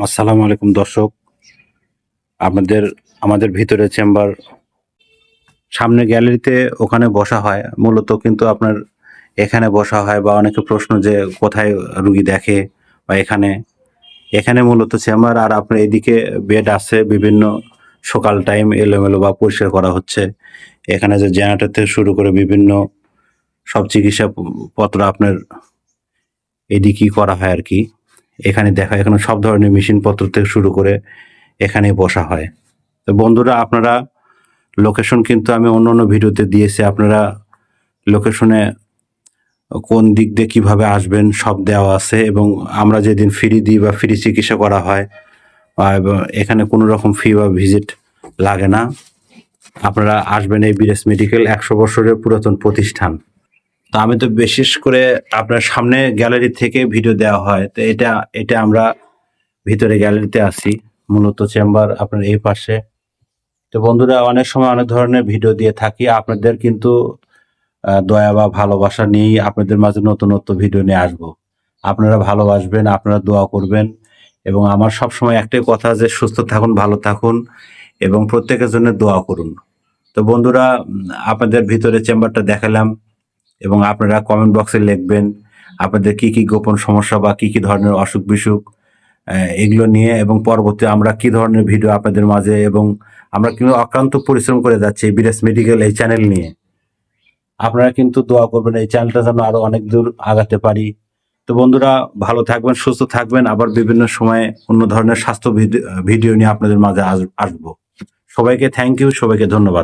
আসসালামু আলাইকুম, দর্শক। আপনাদের, আমাদের ভিতরে চেম্বার সামনে গ্যালারিতে ওখানে বসা হয়। মূলত কিন্তু আপনার এখানে বসা হয় বা অনেকে প্রশ্ন যে কোথায় রুগী দেখে বা এখানে। এখানে মূলত চেম্বার আর আপনার এদিকে বেড আছে, বিভিন্ন সকাল টাইম এলোমেলো বা পরিষ্কার করা হচ্ছে। এখানে যে জেনারেটর থেকে শুরু করে বিভিন্ন সব চিকিৎসা পত্র আপনার এদিকেই করা হয় আর কি। এখানে দেখা, এখানে সব ধরনের মেশিনপত্র থেকে শুরু করে এখানে বসা হয়। তো বন্ধুরা, আপনারা লোকেশন কিন্তু আমি অন্য অন্য ভিডিওতে দিয়েছি। আপনারা লোকেশনে কোন দিক দিয়ে কীভাবে আসবেন সব দেওয়া আছে এবং আমরা যেদিন ফ্রি দিই বা ফ্রি চিকিৎসা করা হয় এখানে কোনো রকম ফি বা ভিজিট লাগে না। আপনারা আসবেন এই বিরেস মেডিকেল একশো বছরের পুরাতন প্রতিষ্ঠান। তো আমি তো বিশেষ করে আপনার সামনে গ্যালারি থেকে ভিডিও দেওয়া হয়। তো এটা এটা আমরা ভিতরে গ্যালারিতে আছি, মূলত চেম্বার আপনার এই পাশে। তো বন্ধুরা, অনেক সময় অনেক ধরনের ভিডিও দিয়ে থাকি। আপনাদের কিন্তু দয়া বা ভালোবাসা নিয়েই আপনাদের মাঝে নতুন নতুন ভিডিও নিয়ে আসব। আপনারা ভালোবাসবেন আপনারা দোয়া করবেন। এবং আমার সব সময় একটাই কথা যে, সুস্থ থাকুন, ভালো থাকুন এবং প্রত্যেকের জন্য দোয়া করুন। তো বন্ধুরা আপনাদের ভিতরে চেম্বারটা দেখালাম। এবং আপনারা কমেন্ট বক্সে লিখবেন আপনাদের কি কি গোপন সমস্যা বা কি কি ধরনের অসুখ বিসুখ এগুলো নিয়ে এবং পরবর্তী আমরা কি ধরনের ভিডিও আপনাদের মাঝে এবং আমরা কিন্তু অক্লান্ত পরিশ্রম করে যাচ্ছি বিরাস মেডিকেল এই চ্যানেল নিয়ে। আপনারা কিন্তু দোয়া করবেন এই চ্যানেলটা যেন আরও অনেক দূর আগাতে পারি। তো বন্ধুরা, ভালো থাকবেন, সুস্থ থাকবেন। আবার বিভিন্ন সময়ে অন্য ধরনের স্বাস্থ্য ভিডিও- নিয়ে আপনাদের মাঝে আস- আসব। সবাইকে থ্যাংক ইউ সবাইকে ধন্যবাদ।